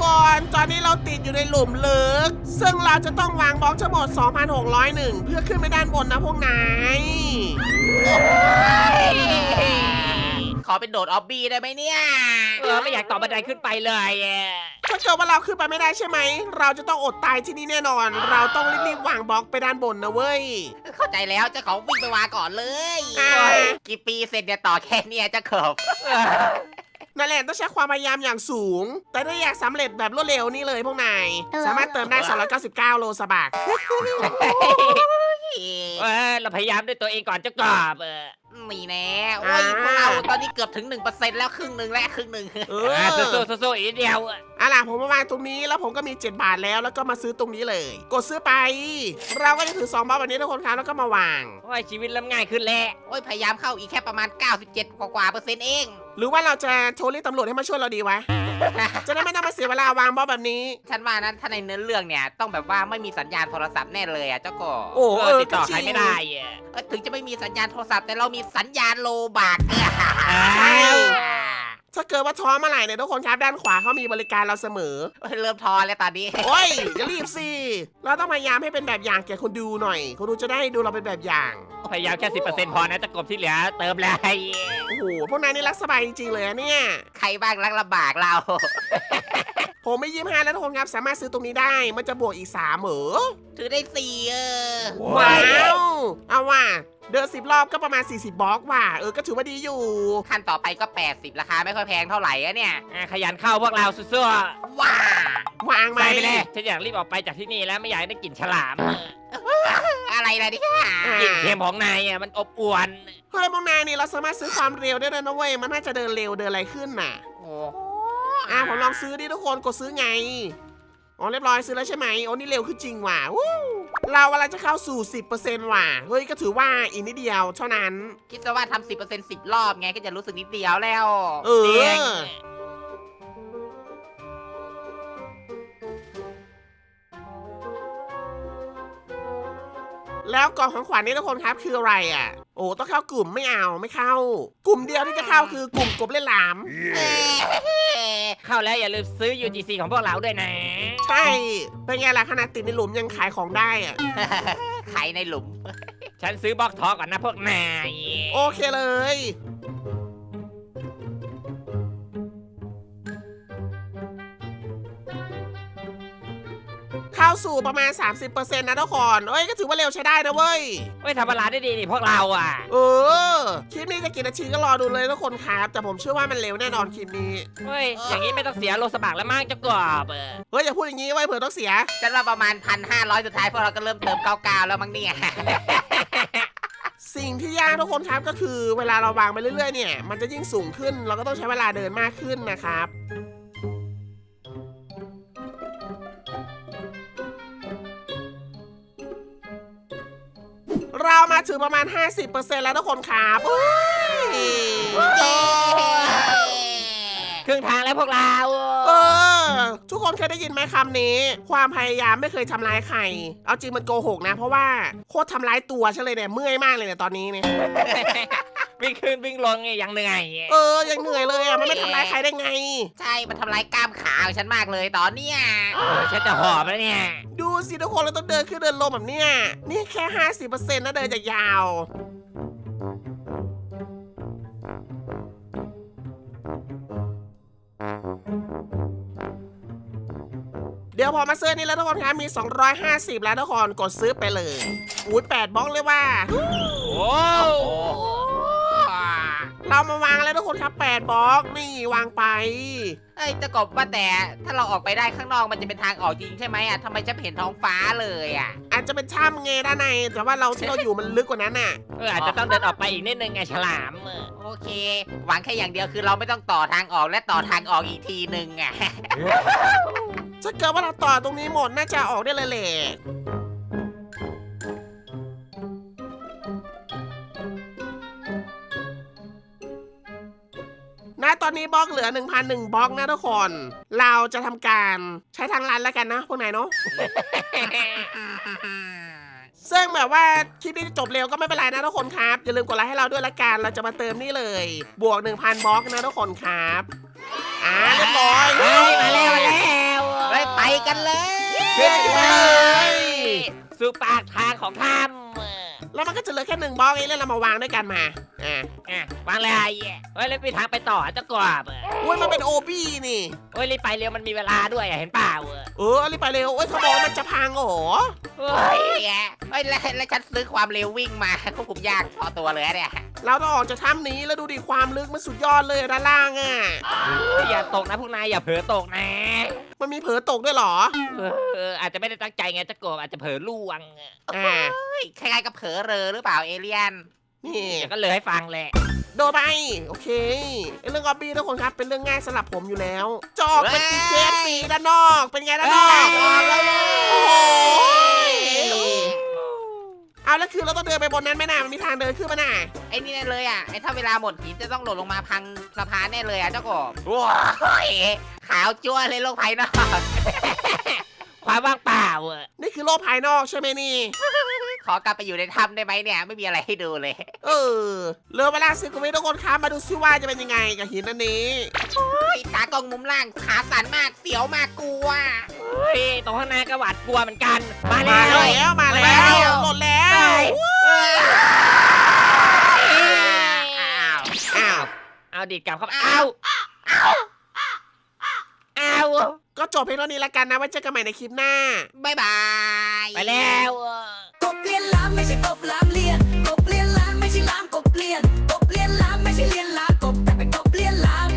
คน ตอนนี้เราติดอยู่ในหลุมลึก ซึ่งเราจะต้องวางบล็อกทั้งหมด 2,601 เพื่อขึ้นไปด้านบนนะพวกนายขอเป็นโดดออบบี้ได้ไหมเนี่ยเออไม่อยากต่อบันไดขึ้นไปเลยอะถ้าเกิดว่าเราขึ้นไปไม่ได้ใช่ไหม เราจะต้องอดตายที่นี่แน่นอน เราต้องรีบๆวางบล็อกไปด้านบนนะเว้ย เข้าใจแล้วเจ้าของวิ่งไปวางก่อนเลย อ่า กี่ปีเสร็จเนี่ยต่อแค่เนี่ยเจ้าขบเออ นั่นแหละต้องใช้ความพยายามอย่างสูง แต่ถ้าอยากสำเร็จแบบรวดเร็วนี่เลยพวกนายสามารถเติมได้ 299 โลสบักเออเราพยายามด้วยตัวเองก่อนเจ้ากอบเออนี่แน่โอ้ยพวกเราตอนนี้เกือบถึง 1%แล้วครึ่งหนึ่งและครึ่งหนึ่งเอเอออสู้สู้สู้ๆอีกนิดเดียวอะอะล่ะผมมาวางตรงนี้แล้วผมก็มี 7 บาทแล้วแล้วก็มาซื้อตรงนี้เลย กดซื้อไป เราก็จะถือ2บาทแบบนี้ทุกคนครับแล้วก็มาวาง โอ้ยชีวิตเริ่มง่ายขึ้นแล้วโอ้ยพยายามเข้าอีกแค่ประมาณ 97 กว่ากว่าเปอร์เซ็นต์เอง หรือว่าเราจะโทรเรียกตำรวจให้มาช่วยเราดีวะ จะได้ไม่ต้องมาเสียเวลาวางบล็อกแบบนี้ ฉันว่านั้นถ้าในเนื้อเรื่องเนี่ยต้องแบบว่าไม่มีสัญญาณโทรศัพท์แน่เลยอะเจ้าก็โอ้เอเอออติดต่อก็จใครริงไม่ได้อะเอ้ยถึงจะไม่มีสัญญาณโทรศัพท์แต่เรามีสัญญาณโลบากอ้าว ถ้าเกิดว่าท้อเมื่อไหร่เนี่ยทุกคนครับด้านขวาเขามีบริการเราเสมอเอ้ยเริ่มทอแล้วตอนนี้ โอ้ยอย่ารีบสิเราต้องพยายามให้เป็นแบบอย่างแก่คนดูหน่อยคนดูจะได้ดูเราเป็นแบบอย่างพยายามแค่สิบเปอร์เซ็นต์พอนะเจ้ากบที่เหลือเติมเลยโอ้โหพวกนายนี่รักสบายจริงๆเลยอะเนี่ย ใครบ้างรักลำบากเรา ผมไม่ยิ้มห้าแล้วทุกคนครับ สามารถซื้อตรงนี้ได้ มันจะบวกอีกสามเหรอถือได้สี่เออว้าว เอาว่ะเดินสิบรอบก็ประมาณ 40 บล็อกว่ะเออก็ถือว่าดีอยู่ ขั้นต่อไปก็ 80 ราคาไม่ค่อยแพงเท่าไหร่อะเนี่ยอะขยันเข้าพวกเราสู้ว้าวางๆไหมไปไปเลย ฉันอยากรีบออกไปจากที่นี่แล้วไม่อยากได้กลิ่นฉลาม อะไรล่ะเนี่ยกลิ่นเค็มของนายอะมันอบอวนเฮ้ยพวกนายนี่เราสามารถซื้อความเร็วได้เลยนะเว้ยมันน่าจะเดินเร็วเดินอะไรขึ้นน่ะโอ้ อะผมลองซื้อดิทุกคนกดซื้อไงอ๋อเรียบร้อยซื้อแล้วใช่ไหมโอ้นี่เร็วขึ้นจริงว่ะวู้เรากำลังจะเข้าสู่ 10%ว่ะ เฮ้ยก็ถือว่าอีกนิดเดียวเท่านั้น คิดซะว่าทำสิบเปอร์เซ็นต์สิบรอบไงก็จะรู้สึกนิดเดียวแล้วเอเตียงอแล้วกล่องของขวัญนี่ทุกคนครับคืออะไรอะ โอ้ต้องเข้ากลุ่มไม่เอาไม่เข้า กลุ่มเดียวที่จะเข้าคือกลุ่มกบเล่นหลาม เอ้ย เข้าแล้วอย่าลืมซื้อ UGC ของพวกเราด้วยนะ ใช่ เป็นไงล่ะขนาดติดในหลุมยังขายของได้อะใครในหลุม ฉันซื้อบล็อกทอก่อนนะพวกนาย โอเคเลย เข้าสู่ประมาณ 30%นะทุกคนเอ้ยก็ถือว่าเร็วใช้ได้นะเว้ย เฮ้ยทำเวลาได้ดีนี่พวกเราอะ เออคลิปนี้จะกี่นาทีก็รอดูเลยทุกคนครับ แต่ผมเชื่อว่ามันเร็วแน่นอนคลิปนี้ เฮ้ย อย่างนี้ไม่ต้องเสียโลสบักแล้วมั้งเจ้ากบเออเฮ้ยอย่าพูดอย่างนี้ไว้ยเผื่อต้องเสีย ฉันว่าประมาณพันห้าร้อยสุดท้ายพวกเราก็เริ่มเติมเก้าเก้าแล้วมั้งเนี่ย สิ่งที่ยากทุกคนครับก็คือเวลาเราวางไปเรื่อยๆเนี่ย มันจะยิ่งสูงขึ้นเราก็ต้องใช้เวลาเดินมากขึ้นนะครับ ถึงประมาณ 50%แล้วทุกคนครับอุ้ยครึ่งทางแล้วพวกเราเออ ทุกคนเคยได้ยินไหมคำนี้ ความพยายามไม่เคยทำร้ายใคร เอาจริงมันโกหกนะ เพราะว่าโคตรทำร้ายตัวฉันเลยเนี่ยเมื่อยมากเลยเนี่ยตอนนี้เนี่ย วิ่งขึ้นวิ่งลงไงยังเหนื่อยเออยังเหนื่อยเลยอะมันไม่ทำร้ายใครได้ไง ใช่ มันทำลายกล้ามขาของฉันมากเลยตอนเนี้ยเออฉันจะหอบแล้วเนี่ยดูสิทุกคนเราต้องเดินขึ้นเดินลงแบบเนี้ยนี่แค่ 50%นะเดินจากยาวเดี๋ยวพอมาซื้อนี่แล้วทุกคนครับมี 250 แล้วทุกคนกดซื้อไปเลยอุ้ย8บล็อกเลยว่า โอ้โอ้ เรามาวางแล้วทุกคนครับ8บล็อกนี่วางไป เอ้ยจะกบว่าแต่ถ้าเราออกไปได้ข้างนอกมันจะเป็นทางออกจริงใช่ไหมอะทำไมจะเห็นท้องฟ้าเลยอะ อาจจะเป็นถ้ำไงด้านใน แต่ว่าเราที่เราอยู่มันลึกกว่านั้นน่ะ เอออาจจะต้องเดินออกไปอีกนิดนึงไงฉลามเออโอเค หวังแค่อย่างเดียวคือเราไม่ต้องต่อทางออกและต่อทางออกอีกทีหนึ่งอะ ถ้าเกิดว่าเราต่อตรงนี้หมดน่าจะออกได้เลยแหละ อนนี้บล็อกเหลือ 1,001บล็อกนะทุกคน เราจะทำการใช้ทางลันแล้วกันนะพวกนายเนาะ ซึ่งแบบว่าคลิปนี้จะจบเร็วก็ไม่เป็นไรนะทุกคนครับ อย่าลืมกดไลค์ให้เราด้วยละกัน เราจะมาเติมนี่เลย บวก 1,000บล็อกนะทุกคนครับอ่าเรียบร้อยเฮ้ยมาแล้วมาแล้วกันเลยขึ้นไปเลยสู่ปากทางของถ้ำเออแล้วมันก็จะเหลือแค่หนึ่งบล็อกเองแล้วเรามาวางด้วยกันมา อ่าอะวางเลยเฮ้ยแล้วมีทางไปต่อเจ้ากบเอออุ้ยมันเป็นโอบี้นี่โอ้ยรีบไปเร็วมันมีเวลาด้วยอะเห็นเปล่าเออเออรีบไปเร็วโอ้ยเขาบอกว่ามันจะพังโอ้โหเฮ้เฮ้ยยแกเฮ้ยแล้วแล้วฉันซื้อความเร็ววิ่งมาควบคุมยากพอตัวเลยเนี่ยเราต้องออกจากถ้ำนี้แล้วดูดิความลึกมันสุดยอดเลยด้านล่างอะอย่าตกนะพวกนายอย่าเผลอตกนะมันมีเผลอตกด้วยเหรอ เออเอออาจจะไม่ได้ตั้งใจไงเจ้ากบอาจจะเผลอล่วงเอออ่า เฮ้ยคล้ายๆกับเผลอเรอหรือเปล่าเอเลี่ยน นี่เดี๋ยวก็เลยให้ฟังแหละ โดนไปโอเคไอ้เรื่องออบบี้ทุกคนครับเป็นเรื่องง่ายสำหรับผมอยู่แล้วจะออกไปกินเคฟซีด้านนอกเป็นไงด้านนอกเอ้ยออกแล้วเลยโอ้โหเอาแล้วคือเราต้องเดินไปบนนั้นไหมน่ะมันมีทางเดินขึ้นมาน่ะไอ้นี่แน่เลยอะไอ้ถ้าเวลาหมดหินจะต้องหล่นลงมาพังสะพานแน่เลยอะเจ้ากบว้ายขาวจั่วเลยโลกภายนอกความว่างเปล่าเออนี่คือโลกภายนอกใช่ไหมนี่ข อกลับไปอยู่ในถ้ำได้ไหมเนี่ย ไม่มีอะไรให้ดูเลย เออเหลือเวลาสิบกว่าวิทุกคนครับมาดูซิว่าจะเป็นยังไงกับหินอันนี้เฮ้ยตากล้องมุมล่างขาสั่นมากเสียวมากกลัวเฮ้ยตรงข้างหน้าก็หวาดกลัวเหมือนกัน มามาแล้วแล้วมาแล้วมาแล้วหล่นแล้วอ้าวอ้าว เอาดีดกลับเข้าไปเอาเอาเอาก็จบเพียงเท่านี้ละกันนะไว้เจอกันใหม่ในคลิปหน้า บ๊ายบาย ไปแล้ว ไม่ใช่กบล้ามเลียนกบเลียนล้ามไม่ใช่ล้างกบเลียนกบเลียนล้ามไม่ใช่เลียนล้ามกบแต่เป็นกบเลียนล้าม